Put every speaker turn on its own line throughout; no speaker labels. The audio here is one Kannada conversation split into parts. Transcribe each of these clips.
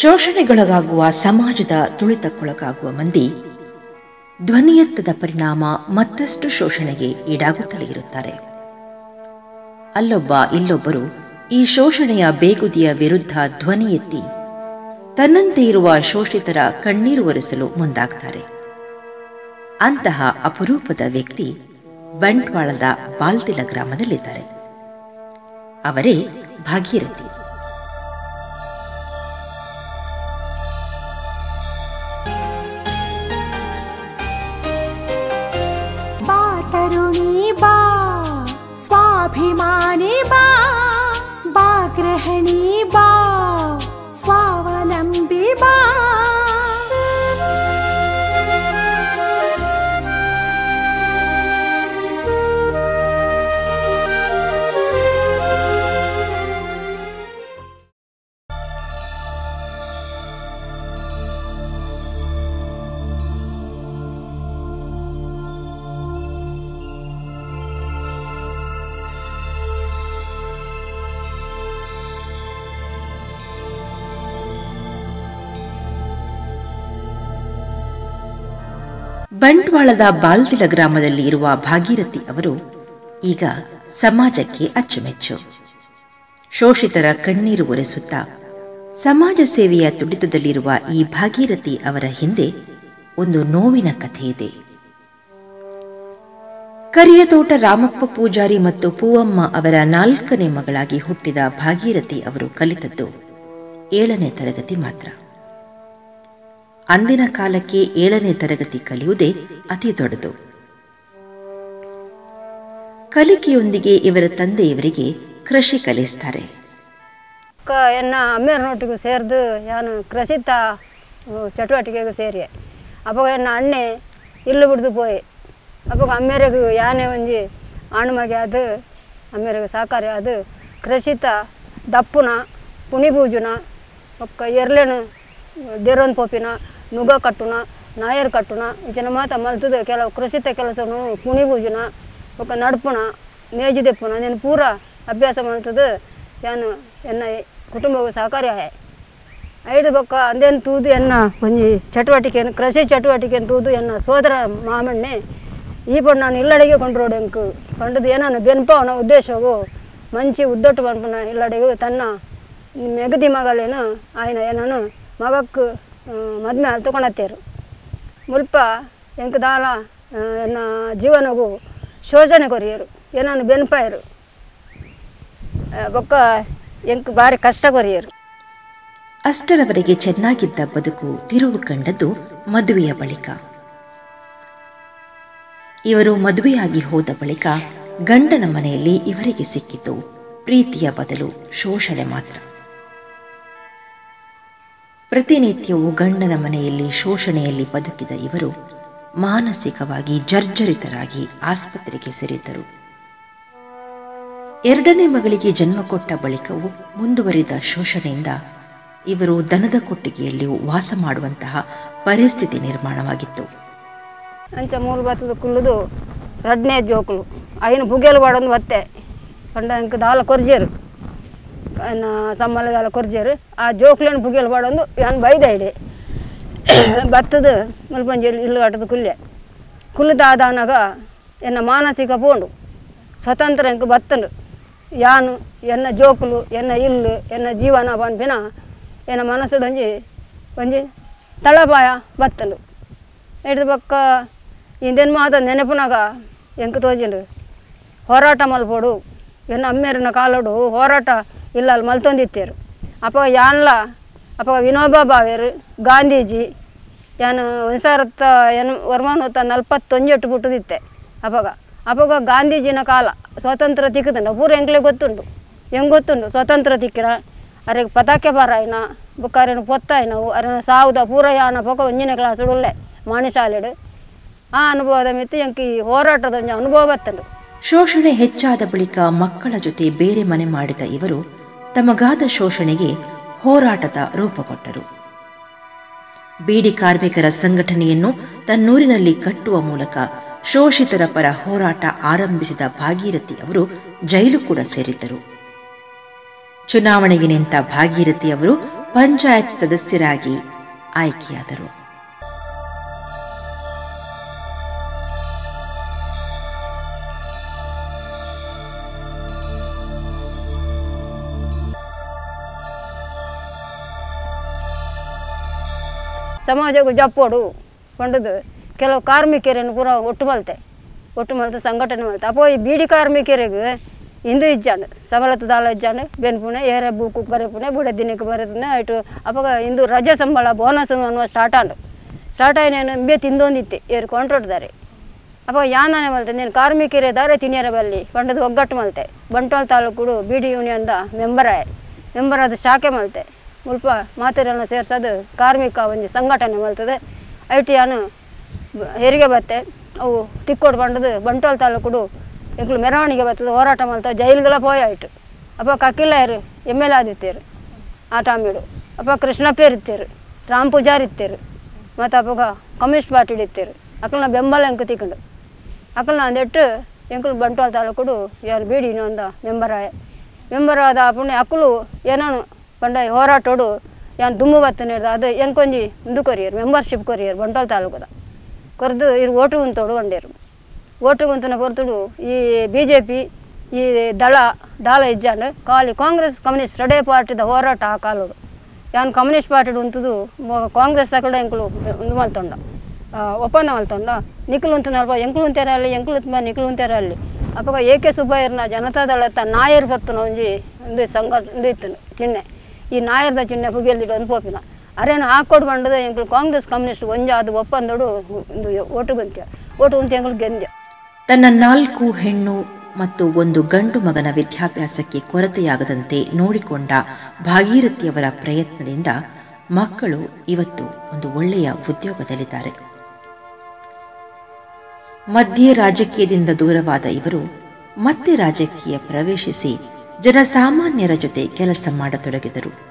ಶೋಷಣೆಗೊಳಗಾಗುವ ಸಮಾಜದ ತುಳಿತಕ್ಕೊಳಗಾಗುವ ಮಂದಿ, ಧ್ವನಿಯತ್ತದ ಪರಿಣಾಮ ಮತ್ತಷ್ಟು ಶೋಷಣೆಗೆ ಈಡಾಗುತ್ತಲೇ ಇರುತ್ತಾರೆ. ಅಲ್ಲೊಬ್ಬ ಇಲ್ಲೊಬ್ಬರು ಈ ಶೋಷಣೆಯ ಬೇಗುದಿಯ ವಿರುದ್ಧ ಧ್ವನಿ ಎತ್ತಿ ತನ್ನಂತೆ ಇರುವ ಶೋಷಿತರ ಕಣ್ಣೀರು ಒರೆಸಲು ಮುಂದಾಗ್ತಾರೆ. ಅಂತಹ ಅಪರೂಪದ ವ್ಯಕ್ತಿ ಬಂಟ್ವಾಳದ ಬಾಲ್ತಿಲ ಗ್ರಾಮದಲ್ಲಿದ್ದಾರೆ. ಅವರೇ ಭಾಗೀರಥಿ. ಬಂಟ್ವಾಳದ ಬಾಲ್ದಿಲ ಗ್ರಾಮದಲ್ಲಿ ಇರುವ ಭಾಗೀರಥಿ ಅವರು ಈಗ ಸಮಾಜಕ್ಕೆ ಅಚ್ಚುಮೆಚ್ಚು. ಶೋಷಿತರ ಕಣ್ಣೀರು ಒರೆಸುತ್ತಾ ಸಮಾಜ ಸೇವೆಯ ತುಡಿತದಲ್ಲಿರುವ ಈ ಭಾಗೀರಥಿ ಅವರ ಹಿಂದೆ ಒಂದು ನೋವಿನ ಕಥೆ ಇದೆ. ಕರಿಯತೋಟ ರಾಮಪ್ಪ ಪೂಜಾರಿ ಮತ್ತು ಪೂವಮ್ಮ ಅವರ ನಾಲ್ಕನೇ ಮಗಳಾಗಿ ಹುಟ್ಟಿದ ಭಾಗೀರಥಿ ಅವರು ಕಲಿತದ್ದು ಏಳನೇ ತರಗತಿ ಮಾತ್ರ. ಅಂದಿನ ಕಾಲಕ್ಕೆ ಏಳನೇ ತರಗತಿ ಕಲಿಯುವುದೇ ಅತಿ ದೊಡ್ಡದು. ಕಲಿಕೆಯೊಂದಿಗೆ ಇವರ ತಂದೆಯವರಿಗೆ ಕೃಷಿ ಕಲಿಸ್ತಾರೆ.
ಎನ್ನ ಅಮ್ಮೇರನೊಟ್ಟಿಗೆ ಸೇರಿದು ನಾನು ಕೃಷಿತ ಚಟುವಟಿಕೆಗೂ ಸೇರಿ. ಅಪ್ಪ ಎನ್ನ ಅಣ್ಣೆ ಇಲ್ಲು ಬಿಡ್ದು ಪೋಯಿ. ಅಪ್ಪ ಅಮ್ಮರಿಗೂ ಯಾನೇ ಒಂಜಿ ಆಣಮಗೆ ಅದು ಅಮ್ಮರಿಗೂ ಸಹಕಾರಿ ಅದು ಕೃಷಿತ ದಪ್ಪುನ ಪುಣಿಪೂಜನ ಒಕ್ಕ ಎರ್ಲೆನು ದೇರೊಂದು ಪೋಪಿನ ನುಗ ಕಟ್ಟುಣ ನಾಯರ್ ಕಟ್ಟುಣ ಇಂಚಿನ ಮಾತ ಮಲ್ತದ ಕೆಲವು, ಕೃಷಿತ ಕೆಲಸನು ಪುಣಿಬೂಜುನ ಒಕ್ಕ ನಡ್ಪುಣ ಮೇಜು ದಿಪ್ಪುನ, ನೆನ್ ಪೂರ ಅಭ್ಯಾಸ ಮಾಡ್ತದ ಏನು ಎನ್ನ ಕುಟುಂಬಕ್ಕೆ ಸಹಕಾರಿ ಆಯ. ಐದು ಬೊಕ್ಕ ಅಂದೇನು ತೂದು ಎನ್ನ, ಒಂಜಿ ಚಟುವಟಿಕೆಯನ್ನು ಕೃಷಿ ಚಟುವಟಿಕೆಯನ್ನು ತೂದು ಎನ್ನ ಸೋದರ ಮಾಮಣ್ಣೆ, ಈ ಪಡ್ ನಾನು ಇಲ್ಲಡೆಗೆ ಕೊಂಡ್ರೋಡು ಎಂಕು ಕೊಂಡದು ಏನಾನು ಬೆನ್ಪವನ ಉದ್ದೇಶವು, ಮಂಚಿ ಉದ್ದೊಟ್ಟು ಪಂಪನ ಇಲ್ಲಡೆಗೆ ತನ್ನ, ಮೆಗದಿ ಮಗಲೇನು ಆಯ್ನ ಏನಾನು ಮಗಕ್ಕೆ ಮದ್ಮೆ ಅಲ್ಲಿ ತಗೊಳತ್ತೇರು ಮುಲ್ಪ ಎಂಕ್ ದಾಲ ಎನ್ನ ಜೀವನಗೂ ಶೋಷಣೆ ಕೊರಿಯರು, ಏನನ್ನು ಬೆನ್ಪಾಯರು. ಬೊಕ್ಕ ಎಂಕ್ ಭಾರಿ ಕಷ್ಟ ಕೊರಿಯರು.
ಅಷ್ಟರವರೆಗೆ ಚೆನ್ನಾಗಿದ್ದ ಬದುಕು ತಿರುವು ಕಂಡದ್ದು ಮದುವೆಯ ಬಳಿಕ. ಇವರು ಮದುವೆಯಾಗಿ ಹೋದ ಬಳಿಕ ಗಂಡನ ಮನೆಯಲ್ಲಿ ಇವರಿಗೆ ಸಿಕ್ಕಿತು ಪ್ರೀತಿಯ ಬದಲು ಶೋಷಣೆ ಮಾತ್ರ. ಪ್ರತಿನಿತ್ಯವೂ ಗಂಡನ ಮನೆಯಲ್ಲಿ ಶೋಷಣೆಯಲ್ಲಿ ಬದುಕಿದ ಇವರು ಮಾನಸಿಕವಾಗಿ ಜರ್ಜರಿತರಾಗಿ ಆಸ್ಪತ್ರೆಗೆ ಸೇರಿದ್ದರು. ಎರಡನೇ ಮಗಳಿಗೆ ಜನ್ಮ ಕೊಟ್ಟ ಬಳಿಕವೂ ಮುಂದುವರಿದ ಶೋಷಣೆಯಿಂದ ಇವರು ದನದ ಕೊಟ್ಟಿಗೆಯಲ್ಲಿ ವಾಸ ಮಾಡುವಂತಹ ಪರಿಸ್ಥಿತಿ ನಿರ್ಮಾಣವಾಗಿತ್ತು.
ಅಂಚ ಮೂರು ಬತ್ತದ ಕುಲ್ಲುದು ರಡ್ನೇ ಜೋಕುಲು ಐನು ಬುಗೆಲು ಬಾಡೊಂದು ಒತ್ತೆ ಕಂಡ ದಾಲ ಕೊರ್ಜೇರು ಅನ್ನ ಕೊರ್ಜರು, ಆ ಜೋಕ್ಲನ್ನು ಬುಗೆಲ್ ಬಾಡೊಂದು ಯಾನ್ ಬೈದ ಬತ್ತದ ಮಲ್ಪಂಜಿ ಇಲ್ಲು ಆಟದ ಕುಲ್ಯ ಕುಲ್ಲದಾದಾನಾಗ ಎನ್ನ ಮಾನಸಿಕ ಪೋಂಡು. ಸ್ವತಂತ್ರ ಎಂಕ ಬತ್ತಂಡು ಯಾನು, ಎನ್ನ ಜೋಕುಲು, ಎನ್ನ ಇಲ್ಲು, ಎನ್ನ ಜೀವನ ಬಂದಿನ ಎನ್ನ ಮನಸ್ಸುಡು ಒಂಜಿ ತಳಪಾಯ ಬತ್ತಂಡು ಹಿಡ್ದು ಪಕ್ಕ ಇಂದೇನು ಮಾತ ನೆನಪುನಾಗ ಎಂಕ ತೋಜಿಂಡು? ಹೋರಾಟ ಮಲ್ಪೋಡು. ಎನ್ನ ಅಮ್ಮೇರಿನ ಕಾಲೋಡು ಹೋರಾಟ ಇಲ್ಲ, ಅಲ್ಲಿ ಮಲ್ತೊಂದಿತ್ತೇರು. ಅಪ್ಪ ಯಾನ್ಲ ಅಪ್ಪ ವಿನೋಬಾ ಭಾವೇರು ಗಾಂಧೀಜಿ ಯಾನು ಒಂದು ಸಾವಿರದ ಎನ್ ವರ್ಮಾನ ಹೊತ್ತ ನಲ್ವತ್ತೊಂಜೆಟ್ಟು ಬಿಟ್ಟದಿತ್ತೆ ಅವಾಗ ಅವಾಗ ಗಾಂಧೀಜಿನ ಕಾಲ ಸ್ವಾತಂತ್ರ್ಯ ತಿಕ್ಕದಂಡ ಪೂರ ಹೆಂಗ್ಲೆ ಗೊತ್ತುಂಡು ಹೆಂಗೆ ಗೊತ್ತುಂಡು ಸ್ವಾತಂತ್ರ್ಯ ತಿಕ್ಕಿರ. ಅರೆಗೆ ಪತಾಕೆ ಬಾರಾಯ್ನ, ಬುಕ್ಕಾರೇನು ಪೊತ್ತಾಯ್ನವು, ಅರೆನ ಸಾವುದ ಪೂರ ಯಾನ ಪೊಕ ಒಂಜಿನ ಕ್ಲಾಸ್ ಉಳ್ಳೆ ಮಾಣಿಶಾಲೆಡು. ಆ ಅನುಭವದ ಮಿತ್ತು ಎಂಕಿ ಈ ಹೋರಾಟದ ಒಂಜಿ ಅನುಭವ ಬತ್ತಂಡು
ಶೋಷಣೆ ಹೆಚ್ಚಾದ ಬಳಿಕ ಮಕ್ಕಳ ಜೊತೆ ಬೇರೆ ಮನೆ ಮಾಡಿದ ಇವರು ತಮಗಾದ ಶೋಷಣೆಗೆ ಹೋರಾಟದ ರೂಪ ಕೊಟ್ಟರು ಬೀಡಿ ಕಾರ್ಮಿಕರ ಸಂಘಟನೆಯನ್ನು ತನ್ನೂರಿನಲ್ಲಿ ಕಟ್ಟುವ ಮೂಲಕ ಶೋಷಿತರ ಪರ ಹೋರಾಟ ಆರಂಭಿಸಿದ ಭಾಗೀರಥಿ ಅವರು ಜೈಲು ಕೂಡ ಸೇರಿದ್ದರು. ಚುನಾವಣೆಗೆ ನಿಂತ ಭಾಗೀರಥಿ ಅವರು ಪಂಚಾಯತ್ ಸದಸ್ಯರಾಗಿ ಆಯ್ಕೆಯಾದರು.
ಸಮಾಜಕ್ಕೂ ಜಪ್ಪೋಡು ಪಂಡದು ಕೆಲವು ಕಾರ್ಮಿಕರನ್ನು ಪೂರ ಒಟ್ಟು ಮಲ್ತೆ. ಒಟ್ಟು ಮಲ್ತೆ ಸಂಘಟನೆ ಮಲ್ತೆ. ಅಪ್ಪ ಈ ಬೀಡಿ ಕಾರ್ಮಿಕರಿಗೆ ಇಂದು ಇಜ್ಜಾಂಡು ಸವಲತ್ತು ದಾಲ ಇಜ್ಜಾಂಡು ಬೆನ್ಪುಣೆ ಏರೆ ಬೂಕು ಬರೆಪುಣೆ ಬುಡ ದಿನಕ್ಕೆ ಬರೆತನೆ ಆಯಿತು. ಅಪ್ಪ ಇಂದು ರಜೆ ಸಂಬಳ, ಬೋನಸ್ ಅನ್ನುವ ಸ್ಟಾರ್ಟ್ ಆಂಡು. ಸ್ಟಾರ್ಟ್ ಆಗಿ ನಾನು ಬೇ ತಿಂದೊಂದಿತ್ತೆ ಏರು ಕೊಂಡ್ರೊಡ್ದಾರೆ ಅಪ್ಪ ಯಾನಾನೆ ಮಲ್ತೆ, ನೀನು ಕಾರ್ಮಿಕರೇ ದಾರೆ ತಿನ್ನಿಯರ ಬಲ್ಲಿ, ಪಂಡದ ಒಗ್ಗಟ್ಟು ಮಲ್ತೆ. ಬಂಟ್ವಾಳ ತಾಲೂಕು ಬಿ ಡಿ ಯೂನಿಯನ್ದ ಮೆಂಬರ್ ಆಯ್. ಮೆಂಬರ್ ಆದ ಶಾಖೆ ಮಲ್ತೆ. ಮುಲ್ಪ ಮಾತೆರೆಲ್ಲ ಸೇರಿಸೋದು ಕಾರ್ಮಿಕ ಒಂಜಿ ಸಂಘಟನೆ ಬರ್ತದೆ ಐಟಿ ಟಿ ಹೆರಿಗೆ ಬತ್ತೆ, ಅವು ತಿಕ್ಕೋಡು ಬಂಡದು ಬಂಟೋಲ್ ತಾಲೂಕು ಎಂಕ್ಲು ಮೆರವಣಿಗೆ ಬರ್ತದೆ ಹೋರಾಟ ಮಲ್ತ ಜೈಲ್ಗೆಲ್ಲ ಪೋಯ ಆಯ್ತು. ಅಪ್ಪ ಕಕ್ಕಿಲ್ಲಾಯರು ಎಂ ಎಲ್ ಆದಿತ್ತೇರು ಆ ಟಾಮಿಡು. ಅಪ್ಪ ಕೃಷ್ಣಪ್ಪೇರ್ ಇತ್ತೇರು, ರಾಮ್ ಪೂಜಾರ್ ಇತ್ತೇರು, ಮತ್ತು ಅಪ್ಪಗ ಕಮ್ಯುನಿಸ್ಟ್ ಪಾರ್ಟಿ ಇತ್ತೇರು ಅಕ್ಕಳನ್ನ ಬೆಂಬಲ ಎಂಕ ತಿಕ್ಕೊಂಡು. ಅಕ್ಕಳನ್ನ ಅಂದಿಟ್ಟು ಎಂಕಲು ಬಂಟ್ವಾಳ ತಾಲೂಕುಡು ಯಾರು ಬೀಡಿ ಇನ್ನೊಂದು ಮೆಂಬರ್ ಆಯ, ಮೆಂಬರ್ ಆದ ಪುಣ್ಯ ಅಕ್ಕಳು ಏನಾನು ಪಂಡ ಹೋರಾಟೋಡು ಯಾನ್ ದುಮ್ಮು ಬತ್ತನೆ ಅದು ಎಂಕೊಂಜಿ ಇದು ಕೊರಿಯರ್ ಮೆಂಬರ್ಶಿಪ್ ಕೊರಿಯರ್ ಬಂಟೋಲ್ ತಾಲೂಕದ. ಕೊರ್ದು ಇರು ಓಟು ಉಂತೋಡು ಒಂಡೇರು ಓಟು ಗುಂತನ ಕೊರ್ತುಡು ಈ ಬಿ ಜೆ ಪಿ ಈ ದಳ, ದಾಳ ಇಜ್ಜಾಂಡು ಖಾಲಿ ಕಾಂಗ್ರೆಸ್ ಕಮ್ಯುನಿಸ್ಟ್ ರಡೆ ಪಾರ್ಟಿದ ಹೋರಾಟ ಆ ಕಾಲೋಡು ಯಾನ್ ಕಮ್ಯುನಿಸ್ಟ್ ಪಾರ್ಟಿಡು ಉಂತದು ಕಾಂಗ್ರೆಸ್ ತಕಡ ಎಂಕುಲು ಒಂದು ಮಲ್ತೊಂಡ ಒಪ್ಪಂದ ಮಲ್ತೊಂಡ ನಿಖಲು ಉಂತನಲ್ಪ ಎಂಕುಲು ಉಂತೇರ ಅಲ್ಲಿ ಎಂಕುಲು ತುಂಬ ನಿಖಲು ಉಂತೇರ ಅಲ್ಲಿ. ಅಪ್ಪ ಎ ಕೆ ಸುಬ್ಬಯ್ಯರ್ನ ತ ನಾಯರ್ ಬರ್ತನ ಒಂಜಿ ಒಂದು ಸಂಘ ಇದು ಇತ್ತು ಚಿಹ್ನೆ ಈ ನಾಯರ್ದ ಚಿಹ್ನೆ ಪುಗಿಯಲ್ಲಿಡು ಒಂದು ಪೋಪಿನ ಅರೇನು ಹಾಕೊಡು ಬಂಡದ ಎಂಕುಲು ಕಾಂಗ್ರೆಸ್ ಕಮ್ಯುನಿಸ್ಟ್ ಒಂಜಾದ ಅದು ಒಪ್ಪಂದೋಡು ಒಂದು ಓಟು ಗುಂತ್ಯ. ಓಟು ಗೆಂದ್ಯ.
ತನ್ನ ನಾಲ್ಕು ಹೆಣ್ಣು ಮತ್ತು ಒಂದು ಗಂಡು ಮಗನ ವಿದ್ಯಾಭ್ಯಾಸಕ್ಕೆ ಕೊರತೆಯಾಗದಂತೆ ನೋಡಿಕೊಂಡ ಭಾಗೀರಥಿಯವರ ಪ್ರಯತ್ನದಿಂದ ಮಕ್ಕಳು ಇವತ್ತು ಒಂದು ಒಳ್ಳೆಯ ಉದ್ಯೋಗದಲ್ಲಿದ್ದಾರೆ. ಮಧ್ಯೆ ರಾಜಕೀಯದಿಂದ ದೂರವಾದ ಇವರು ಮತ್ತೆ ರಾಜಕೀಯ ಪ್ರವೇಶಿಸಿ ಜನಸಾಮಾನ್ಯರ ಜೊತೆ ಕೆಲಸ ಮಾಡತೊಡಗಿದರು.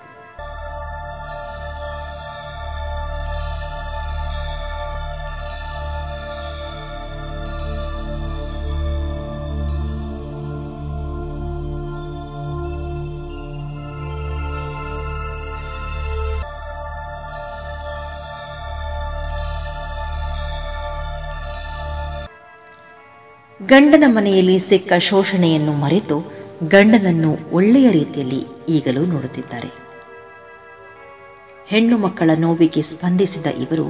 ಗಂಡನ ಮನೆಯಲ್ಲಿ ಸಿಕ್ಕ ಶೋಷಣೆಯನ್ನು ಮರೆತು ಗಂಡನನ್ನು ಒಳ್ಳೆಯ ರೀತಿಯಲ್ಲಿ ಈಗಲೂ ನೋಡುತ್ತಿದ್ದಾರೆ. ಹೆಣ್ಣು ಮಕ್ಕಳ ನೋವಿಗೆ ಸ್ಪಂದಿಸಿದ ಇವರು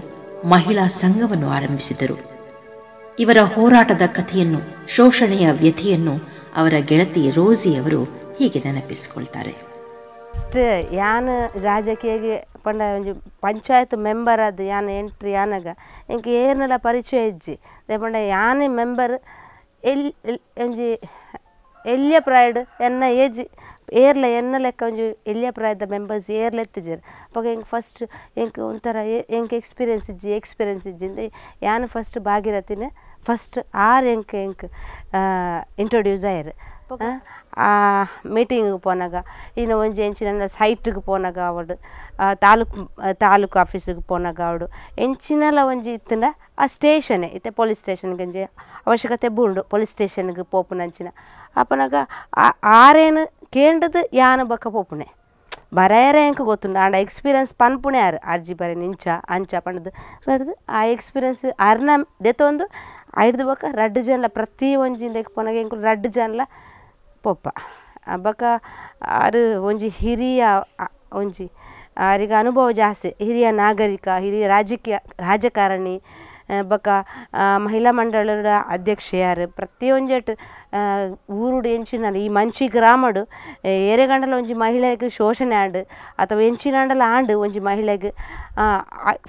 ಮಹಿಳಾ ಸಂಘವನ್ನು ಆರಂಭಿಸಿದರು. ಇವರ ಹೋರಾಟದ ಕಥೆಯನ್ನು, ಶೋಷಣೆಯ ವ್ಯಥೆಯನ್ನು ಅವರ ಗೆಳತಿ ರೋಸಿಯವರು ಹೀಗೆ ನೆನಪಿಸಿಕೊಳ್ತಾರೆ.
ಯಾನ ರಾಜಕೀಯಗೆ ಪಂಡ ಪಂಚಾಯತ್ ಮೆಂಬರ್ ಅದು ಯಾನ ಎಂಟ್ರಿ ಯಾನಾಗ ಇಂಕ ಏನೆಲ್ಲ ಪರಿಚಯ ಇಜ್ಜಿ? ಅದೇ ಪಂಡ ಯಾನೇ ಮೆಂಬರ್ ಎಲ್ಲಿ ಎಂಜಿ ಎಲ್ಯ ಪ್ರಾಯ್ಡ್ ಎನ್ನ ಏಜ್ ಏರ್ಲ ಎನ್ನ ಲೆಕ್ಕ ಒಂಜಿ ಎಲ್ಯ ಪ್ರಾಯದ ಮೆಂಬರ್ಸ್ ಏರ್ಲ ಎತ್ತಿಜೆರ್ ಅವಾಗ ಎಂಕ್ ಫಸ್ಟ್ ಎಂಕ್ ಒಂಥರ ಎಂಕ್ ಎಕ್ಸ್ಪೀರಿಯನ್ಸ್ ಇಜ್ಜಿ ಎಕ್ಸ್ಪೀರಿಯನ್ಸ್ ಇಜ್ಜಿಂದ ಯಾನ್ ಫಸ್ಟ್ ಭಾಗಿರಥಿನ ಫಸ್ಟ್ ಆರ್ ಎಂಕ್ ಎಂಕ್ ಇಂಟ್ರೊಡ್ಯೂಸ್ ಆಯ್ರು. ಆ ಮೀಟಿಂಗ್ ಪೋನಾಗ ಇನ್ನು ಒಂಜಿ ಎಂಚಿನ ಸೈಟ್ಗೆ ಪೋನಾಗ ಅವಡು ತಾಲೂಕು ತಾಲೂಕು ಆಫೀಸಿಗೆ ಪೋನಾಗ ಅವಡು ಎಂಚಿನಲ ಒಂಜಿ ಇತ್ತಂಡ ಆ ಸ್ಟೇಷನೇ ಇತ್ತೆ ಪೊಲೀಸ್ ಸ್ಟೇಷನ್ಗೆ ಒಂಜಿ ಅವಶ್ಯಕತೆ ಬುಂಡು ಪೊಲೀಸ್ ಸ್ಟೇಷನ್ಗೆ ಪೋಪುನಂಚಿನ ಅಪ್ಪನಾಗ ಆ- ಆರೇನು ಕೇಂದ್ರದ ಯಾನ ಬಕ್ಕ ಪೋಪುನೆ? ಬರೇರೆ ಎಂಕ್ ಗೊತ್ತುಂಡು ಆಂಡ ಎಕ್ಸ್ಪೀರಿಯನ್ಸ್ ಪನ್ಪುಣೆ ಆರು ಅರ್ಜಿ ಬರೆ ನಿಂಚ ಅಂಚ ಪಂಡದು ಬರೆದು ಆ ಎಕ್ಸ್ಪೀರಿಯನ್ಸ್ ಅರ್ನ ದೆತ್ತೊಂದು ಐಡ್ದು ಬಕ್ಕ ರಡ್ಡು ಜನಲ ಪ್ರತಿ ಒಂಜಿಂದ ಪೋನಾಗ ಎಂಕು ರಡ್ಡು ಜನಲ ಪೊಪ್ಪ ಬಕ ಆರು ಒಂಜಿ ಹಿರಿಯ ಆ- ಒಂಜಿ ಆರಿಗೆ ಅನುಭವ ಜಾಸ್ತಿ ಹಿರಿಯ ನಾಗರಿಕ ಹಿರಿಯ ರಾಜಕೀಯ ರಾಜಕಾರಣಿ ಆ, ಬಕ ಮಹಿಳಾ ಮಂಡಳದ ಅಧ್ಯಕ್ಷೆಯಾರ್ ಪ್ರತಿಯೊಂಜಟ್ ಊರುಡು ಎಂಚಿನಲ್ಲಿ ಈ ಮಂಚಿ ಗ್ರಾಮಡು ಏರೆಗಂಡಲ ಒಂಜಿ ಮಹಿಳೆಗೆ ಶೋಷಣೆ ಆಂಡು, ಅಥವಾ ಎಂಚಿನಾಂಡಲ ಆಂಡು ಒಂಜಿ ಮಹಿಳೆಗೆ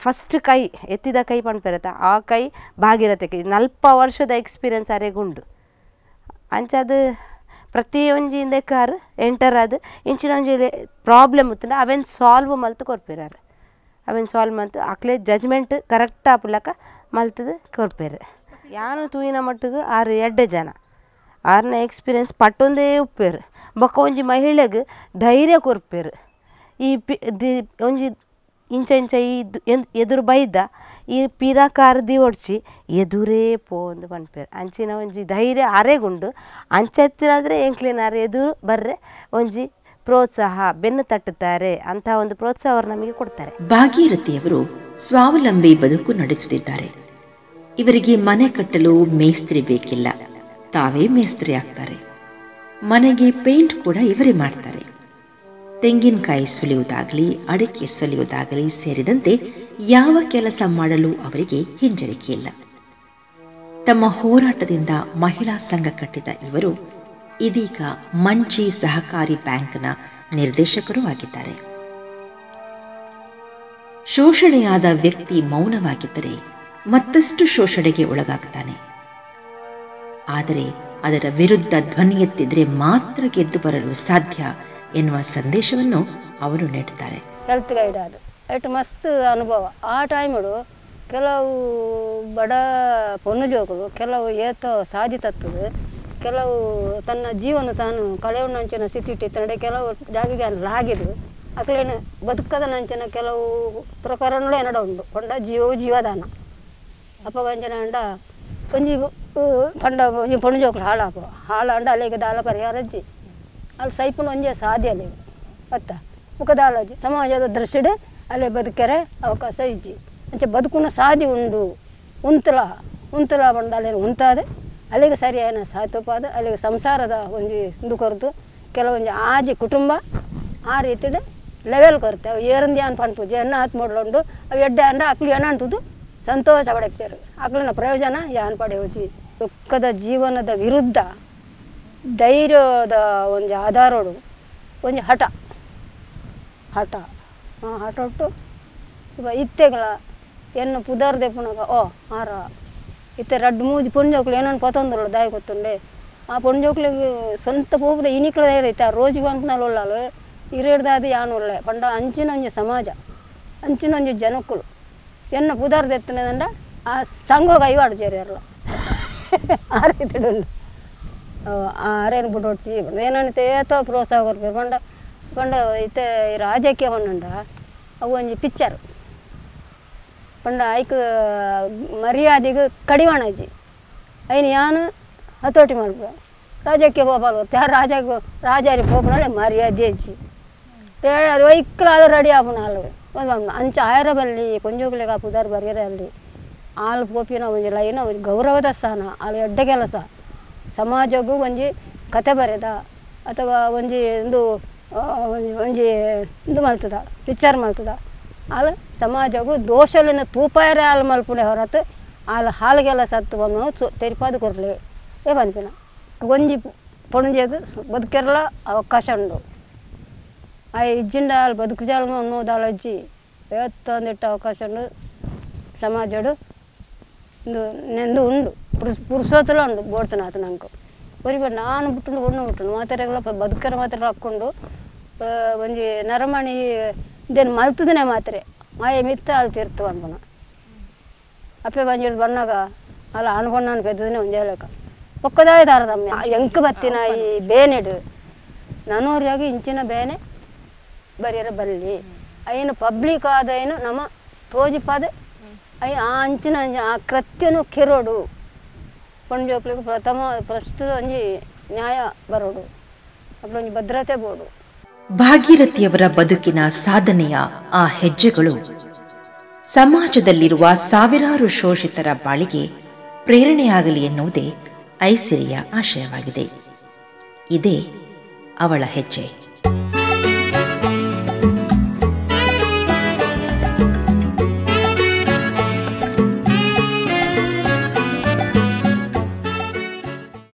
ಫಸ್ಟ್ ಕೈ, ಎತ್ತಿದ ಕೈ ಪನ್ಪೆರತ ಆ ಕೈ ಭಾಗಿರತೆಗೆ ನಲ್ಪ ವರ್ಷದ ಎಕ್ಸ್ಪೀರಿಯನ್ಸ್ ಅರೆಗುಂಡು ಅಂಚದು ಪ್ರತಿಯೊಂಜಿಂದ ಕಾರ್ ಎಂಟರ್ ಆದ್ ಇಂಚಿನ ಪ್ರಾಬ್ಲಮ್ ಇತ್ತಂಡ ಅವೆನ್ ಸಾಲ್ವ್ ಮಲ್ತು ಕೊರ್ಪೆರಾರು. ಅವೆನ್ ಸಾಲ್ವ್ ಮಲ್ತು ಅಕ್ಲೆ ಜಜ್ಮೆಂಟ್ ಕರೆಕ್ಟ್ ಆಪುಲಕ ಮಲ್ತದು ಕೊರ್ಪೆರ್ ಯಾನು ತೂಯಿನ ಮಟ್ಟಿಗೆ, ಆರು ಎಡ್ಡೆ ಜನ. ಆರ್ನ ಎಕ್ಸ್ಪೀರಿಯನ್ಸ್ ಪಟ್ಟೊಂದೇ ಉಪ್ಪೇರು. ಬೊಕ್ಕ ಒಂಜಿ ಮಹಿಳೆಗೆ ಧೈರ್ಯ ಕೊರ್ಪೇರು ಈ ಪಿ, ದಿ- ಒಂಜಿ ಇಂಚ ಇಂಚ ಈ ಎದುರು ಬೈದ, ಈ ಪೀರಾ ಕಾರ್ದಿ ಒಡ್ಚಿ ಎದುರೇ ಪೋಂದು ಪನ್ಪೇರು ಅಂಚಿನ ಒಂಜಿ ಧೈರ್ಯ ಅರೆಗುಂಡು ಅಂಚೆತ್ತಿನಾದ್ರೆ ಎಂಕ್ಲಿನಾರೆ ಎದುರು ಬರ್ರೆ, ಒಂಜಿ ಪ್ರೋತ್ಸಾಹ ಬೆನ್ನು ತಟ್ಟುತ್ತಾರೆ ಅಂತ ಒಂದು ಪ್ರೋತ್ಸಾಹ ನಮಗೆ ಕೊಡ್ತಾರೆ.
ಭಾಗೀರಥಿಯವರು ಸ್ವಾವಲಂಬಿ ಬದುಕು ನಡೆಸುತ್ತಿದ್ದಾರೆ. ಇವರಿಗೆ ಮನೆ ಕಟ್ಟಲು ಮೇಸ್ತ್ರಿ ಬೇಕಿಲ್ಲ. ತಾವೇ ಮೇಸ್ತ್ರಿ ಆಗ್ತಾರೆ. ಮನೆಗೆ ಪೇಂಟ್ ಕೂಡ ಇವರೇ ಮಾಡ್ತಾರೆ. ತೆಂಗಿನಕಾಯಿ ಸುಲಿಯುವುದಾಗಲಿ, ಅಡಿಕೆ ಸುಲಿಯುವುದಾಗಲಿ ಸೇರಿದಂತೆ ಯಾವ ಕೆಲಸ ಮಾಡಲು ಅವರಿಗೆ ಹಿಂಜರಿಕೆ ಇಲ್ಲ ತಮ್ಮ ಹೋರಾಟದಿಂದ ಮಹಿಳಾ ಸಂಘ ಕಟ್ಟಿದ ಇವರು ಇದೀಗ ಮಂಚಿ ಸಹಕಾರಿ ಬ್ಯಾಂಕ್ನ ನಿರ್ದೇಶಕರೂ ಆಗಿದ್ದಾರೆ. ಶೋಷಣೆಯಾದ ವ್ಯಕ್ತಿ ಮೌನವಾಗಿದ್ದರೆ ಮತ್ತಷ್ಟು ಶೋಷಣೆಗೆ ಒಳಗಾಗ್ತಾನೆ. ಆದರೆ ಅದರ ವಿರುದ್ಧ ಧ್ವನಿ ಎತ್ತಿದ್ರೆ ಮಾತ್ರ ಗೆದ್ದು ಬರಲು ಸಾಧ್ಯ ಎನ್ನುವ ಸಂದೇಶವನ್ನು ಅವರು ನೀಡುತ್ತಾರೆ
ಹೆಲ್ತ್ ಗೈಡ್ ಅದು. ಎಷ್ಟು ಮಸ್ತ್ ಅನುಭವ. ಆ ಟೈಮಡು ಕೆಲವು ಬಡ ಪೊಣ್ಣುಜೋಗಳು ಕೆಲವು ಏತ ಸಾಧಿ ತತ್ತದು ಕೆಲವು ತನ್ನ ಜೀವನ ತಾನು ಕಳೆಯುವಂಚಿನ ಸ್ಥಿತಿ ಇಟ್ಟಿತ್ತಂಡೆ ಕೆಲವು ಜಾಗಿಗೆ ಆಗಿದ್ವು ಅಕ್ಲೇನು ಬದುಕದ ನಂಚಿನ ಕೆಲವು ಪ್ರಕರಣಗಳು ಏನಡ ಉಂಡು ಪಂಡ ಜೀವವು ಜೀವದಾನ. ಅಪ್ಪಗಂಜನ ಅಂಡ ಒಂಜಿ ಪಂಡ ಪಣಜೋಕ್ಳು ಹಾಳಾಪ ಹಾಳಾಂಡ ಅಲ್ಲಿಗೆ ದಾಲ ಪರಿಹಾರಜ್ಜಿ ಅಲ್ಲಿ ಸೈಪುನ ಒಂಜೆ ಸಾಧ್ಯ ಅಲ್ಲಿ. ಅತ್ತ. ಮುಖದಾಲಜ್ಜಿ ಸಮಾಜದ ದೃಷ್ಟಿಡೆ ಅಲ್ಲೇ ಬದುಕರೆ ಅವಕಾಶ ಇಜ್ಜಿ. ಅಂಚೆ ಬದುಕುನ ಸಾಧಿ ಉಂಡು. ಉಂತಲ ಉಂತಲ ಬಂದ ಅಲ್ಲಿ ಉಂತಾದೆ. ಅಲ್ಲಿಗೆ ಸರಿಯಾನ ಸಾತುಪಾದ ಅಲ್ಲಿಗೆ ಸಂಸಾರದ ಒಂಜಿ ಇದು ಕೊರತು ಕೆಲವೊಂಜಿ ಆಜಿ ಕುಟುಂಬ ಆ ರೀತಿಡ್ ಲೆವೆಲ್ ಕೊರತೆ. ಅವು ಏರಂದ್ಯಾನ್ ಪೂಜೆ ಎನ್ನ ಹತ್ತು ಮಾಡ್ಲೊಂಡು, ಅವು ಎಡ್ಡೆ ಅಂಡ ಅಕ್ಲು ಏನಂತದ್ದು ಸಂತೋಷ ಪಡಕ್ತೇರು. ಅಕ್ಲಿನ ಪ್ರಯೋಜನ ಯಾನ್ ಪಡೆಯೋಜಿ ದುಃಖದ ಜೀವನದ ವಿರುದ್ಧ ಧೈರ್ಯದ ಒಂದು ಆಧಾರೋಡು, ಒಂದು ಹಠ. ಹಠ. ಹಠ ಒಟ್ಟು ಇತ್ತೆಗಳ ಎನ್ನು ಪುದರ್ದೆ ಪುನಗ, ಓ, ಆರ. ಇತ್ತೆ ರಡ್ಡ್ ಮೂಜಿ ಪುಂಜೋಕ್ಲು ಏನನ್ನು ಪತೊಂದುಲ್ಲ ದಾಯ ಗೊತ್ತುಂಡೆ. ಆ ಪುಂಜೋಕ್ಲಿಗೆ ಸ್ವಂತ ಪೋಪುಲ ಇನಿಕ್ಲ ಐತೆ ಆ ರೋಜಿ ಬಂಕ್ನಲ್ಲ ಇರೇಡ್ದಾದ ಯಾನು ಒಳ್ಳೆ ಪಂಡ ಅಂಚಿನ ಒಂಜಿ ಸಮಾಜ ಅಂಚಿನ ಒಂಜಿ ಜನಕ್ಕುಲು ಎನ್ನ ಪುದರ್ದೆ ಎತ್ತನದಂಡ ಆ ಸಂಘೋಗ ಐವಾಡು ಜೇರಿಯರ್ಲ. ಆ ರೀತಿ ಉಂಡು ಆರೇನು ಬಿಡೋಡ್ಚಿ ಏನಂತ, ಏತೋ ಪ್ರೋತ್ಸಾಹ ಕೊರ್ಪೆರ್ ಪಂಡ. ಪಂಡ ಇತ್ತೆ ರಾಜಕೀಯ ಪಂಡ ಅವು ಒಂಜಿ ಪಿಕ್ಚರ್ ಪಂಡ ಐಕ್ ಕಡಿವಾಣ ಕಡಿವಾಣಜಿ. ಐನ್ ಯಾನು ಹತೋಟಿ ಮಾಡ್ಬ. ರಾಜಕ್ಕೆ ಹೋಗಲ್ ಯಾರು ರಾಜ ರಾಜಾರಿ ಹೋಗ್ಬಿಡಲ್ಲ ಮರ್ಯಾದೆ ಅಜ್ಜಿ ವೈಕ್ಲಾಲ ರೆಡಿ ಆಪುನ ಅಲ್ಲ ಒಂದು ಅಂಚ ಆಯರ ಬಲ್ಲಿ ಕೊಂಜೋಗ್ಲಿಗೆ ಆ ಪುದಾರ್ ಅಲ್ಲಿ ಆಲ್ ಪೋಪಿನ ಒಂದು ಲೈನ ಒಂದು ಗೌರವದ ಸ್ಥಾನ ಅಲ್ಲಿ ಎಡ್ಡ ಕೆಲಸ. ಸಮಾಜಗೂ ಒಂಜಿ ಕತೆ ಬರೆದ, ಅಥವಾ ಒಂಜಿ ಒಂದು ಒಂಜಿ ಇದು ಮಲ್ತದ ಪಿಕ್ಚರ್ ಮಲ್ತದ ಆಲ ಸಮಾಜವು ದೋಷಲಿನ ತೂಪಾಯರೆ ಹಾಲು ಮಲ್ಪುಣೆ ಹೊರತು ಅಲ್ಲಿ ಹಾಲಿಗೆಲ್ಲ ಬಂದು ಸು ತೆರಿಪಾದು ಕೊರ್ಲಿ. ಏ ಬಂದಿನ. ಒಂಜಿ ಪೊಣಜೆಗ್ ಬದುಕೆರ್ಲ ಅವಕಾಶ ಉಂಡು. ಆ ಇಜ್ಜಿಂಡ ಅಲ್ಲಿ ಬದುಕು ಜಾಲ ಅನ್ನೋದಾಲ ಅಜ್ಜಿ ಇವತ್ತೊಂದಿಟ್ಟು ಅವಕಾಶ ಉಂಡು. ಸಮಾಜಡು ಒಂದು ನೆಂದು ಉಂಡು. ಪುರುಸ್ ಪುರುಷೋತ್ತಲ ಉಂಡು ಬೋಡ್ತಾನೆ ಆತ ನಂಗೆ ಬರಿಬೇಡ ನಾನು ಬಿಟ್ಟು ಒಣ್ಣು ಬಿಟ್ಟು ಮಾತಾರೆಗಳ ಬದುಕರ ಮಾತ್ರ ಹಾಕ್ಕೊಂಡು ಒಂಜಿ ನರಮಣಿ ಇದೇನು ಮಲ್ತದನೆ ಮಾತ್ರೆ. ಮಾಯ ಮಿತ್ತ ಅಲ್ಲಿ ತಿರ್ತು ಅನ್ಪನ ಅಪ್ಪೆ ಬಂಜಿಡ್ ಬಂದಾಗ ಅಲ್ಲ ಅನ್ಕೊಂಡು ನಾನು ಪೆದ್ದದನೆ ಒಂದೇ ಲೆಕ್ಕ. ಪಕ್ಕದಾಯ ದಾರದಮ್ಮ ಎಂಕ ಬತ್ತಿನ ಈ ಬೇನೆಡು. ನನೂರಿಯಾಗಿ ಇಂಚಿನ ಬೇನೆ ಬರೀರ ಬಲ್ಲಿ. ಐನು ಪಬ್ಲಿಕ್ ಆದೈನು ನಮ್ಮ ತೋಜಿಪಾದ ಅಯ್ಯ ಆ ಅಂಚಿನ ಅಂಚ ಆ ಕೃತ್ಯನು ಕೆರೋಡು. ಪಣ್ಜೋಕ್ಲಿಗೆ ಪ್ರಥಮ ಪ್ರಸ್ತುತ ಒಂಜಿ ನ್ಯಾಯ ಬರೋಡು. ಅಕ್ಲೊಂಜಿ ಭದ್ರತೆ ಬೋಡು.
ಭಾಗೀರಥಿಯವರ ಬದುಕಿನ ಸಾಧನೆಯ ಆ ಹೆಜ್ಜೆಗಳು ಸಮಾಜದಲ್ಲಿರುವ ಸಾವಿರಾರು ಶೋಷಿತರ ಬಾಳಿಗೆ ಪ್ರೇರಣೆಯಾಗಲಿ ಎನ್ನುವುದೇ ಐಸಿರಿಯ ಆಶಯವಾಗಿದೆ. ಇದೇ ಅವಳ ಹೆಜ್ಜೆ.